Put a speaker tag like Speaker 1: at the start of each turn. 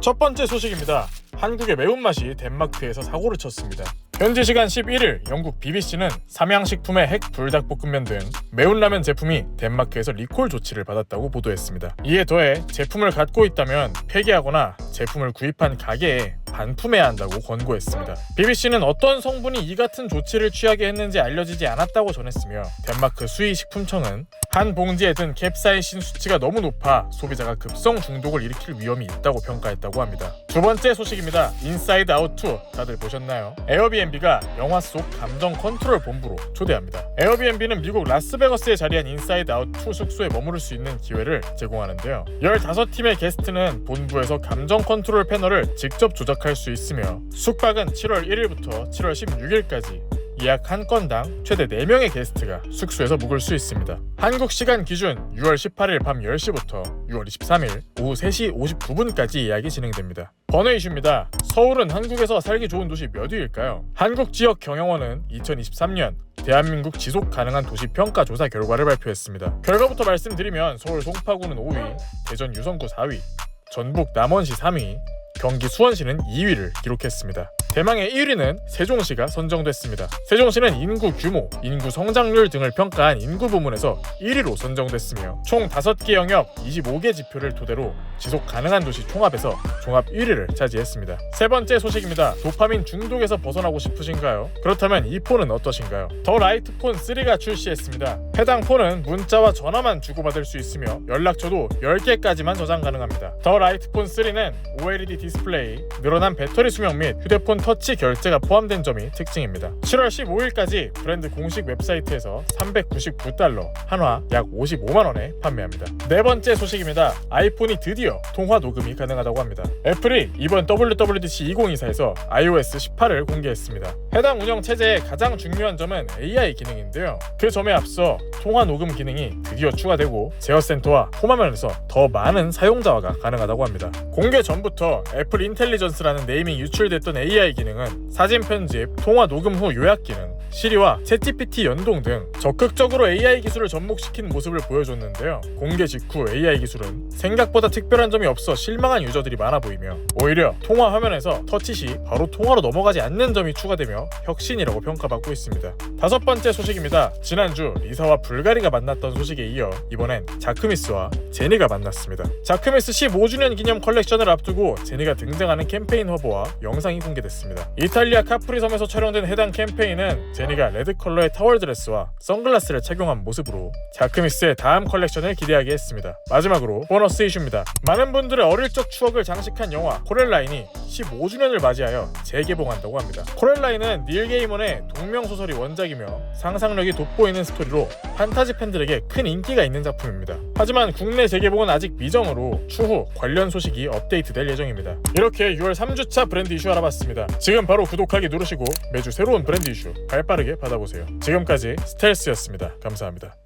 Speaker 1: 첫 번째 소식입니다. 한국의 매운맛이 덴마크에서 사고를 쳤습니다. 현지 시간 11일 영국 BBC는 삼양식품의 핵 불닭볶음면 등 매운 라면 제품이 덴마크에서 리콜 조치를 받았다고 보도했습니다. 이에 더해 제품을 갖고 있다면 폐기하거나 제품을 구입한 가게에 반품해야 한다고 권고했습니다. BBC는 어떤 성분이 이 같은 조치를 취하게 했는지 알려지지 않았다고 전했으며 덴마크 수의식품청은 한 봉지에 든 캡사이신 수치가 너무 높아 소비자가 급성 중독을 일으킬 위험이 있다고 평가했다고 합니다. 두 번째 소식입니다. 인사이드 아웃 2 다들 보셨나요? 에어비앤비가 영화 속 감정 컨트롤 본부로 초대합니다. 에어비앤비는 미국 라스베거스에 자리한 인사이드 아웃 2 숙소에 머무를 수 있는 기회를 제공하는데요. 15팀의 게스트는 본부에서 감정 컨트롤 패널을 직접 조작할 수 있으며 숙박은 7월 1일부터 7월 16일까지 예약 한 건당 최대 4명의 게스트가 숙소에서 묵을 수 있습니다. 한국 시간 기준 6월 18일 밤 10시부터 6월 23일 오후 3시 59분까지 예약이 진행됩니다. 번외 이슈입니다. 서울은 한국에서 살기 좋은 도시 몇 위일까요? 한국 지역 경영원은 2023년 대한민국 지속 가능한 도시 평가 조사 결과를 발표했습니다. 결과부터 말씀드리면 서울 송파구는 5위, 대전 유성구 4위, 전북 남원시 3위, 경기 수원시는 2위를 기록했습니다. 대망의 1위는 세종시가 선정됐습니다. 세종시는 인구 규모, 인구 성장률 등을 평가한 인구 부문에서 1위로 선정됐으며 총 5개 영역 25개 지표를 토대로 지속 가능한 도시 총합에서 종합 1위를 차지했습니다. 세 번째 소식입니다. 도파민 중독에서 벗어나고 싶으신가요? 그렇다면 이 폰은 어떠신가요? 더 라이트 폰 3가 출시했습니다. 해당 폰은 문자와 전화만 주고받을 수 있으며 연락처도 10개까지만 저장 가능합니다. 더 라이트 폰 3는 OLED 디스플레이, 늘어난 배터리 수명 및 휴대폰 터치 결제가 포함된 점이 특징입니다. 7월 15일까지 브랜드 공식 웹사이트에서 399달러, 한화 약 55만 원에 판매합니다. 네 번째 소식입니다. 아이폰이 드디어 통화 녹음이 가능하다고 합니다. 애플이 이번 WWDC 2024에서 iOS 18을 공개했습니다. 해당 운영 체제의 가장 중요한 점은 AI 기능인데요. 그 점에 앞서 통화 녹음 기능이 드디어 추가되고 제어 센터와 홈화면에서 더 많은 사용자화가 가능하다고 합니다. 공개 전부터 애플 인텔리전스라는 네이밍이 유출됐던 AI 기능은 사진 편집, 통화 녹음 후 요약 기능, 시리와 챗GPT 연동 등 적극적으로 AI 기술을 접목시킨 모습을 보여줬는데요. 공개 직후 AI 기술은 생각보다 특별한 점이 없어 실망한 유저들이 많아 보이며 오히려 통화 화면에서 터치 시 바로 통화로 넘어가지 않는 점이 추가되며 혁신이라고 평가받고 있습니다. 다섯 번째 소식입니다. 지난주 리사와 불가리가 만났던 소식에 이어 이번엔 자크미스와 제니가 만났습니다. 자크미스 15주년 기념 컬렉션을 앞두고 제니가 등장하는 캠페인 화보와 영상이 공개됐습니다. 이탈리아 카프리 섬에서 촬영된 해당 캠페인은 제니가 레드 컬러의 타월 드레스와 선글라스를 착용한 모습으로 자크미스의 다음 컬렉션을 기대하게 했습니다. 마지막으로 보너스 이슈입니다. 많은 분들의 어릴 적 추억을 장식한 영화 코렐라인이 15주년을 맞이하여 재개봉한다고 합니다. 코렐라인은 닐 게이먼의 동명 소설이 원작이며 상상력이 돋보이는 스토리로 판타지 팬들에게 큰 인기가 있는 작품입니다. 하지만 국내 재개봉은 아직 미정으로 추후 관련 소식이 업데이트될 예정입니다. 이렇게 6월 3주차 브랜드 이슈 알아봤습니다. 지금 바로 구독하기 누르시고 매주 새로운 브랜드 이슈 발 빠르게 받아보세요. 지금까지 스텔스였습니다. 감사합니다.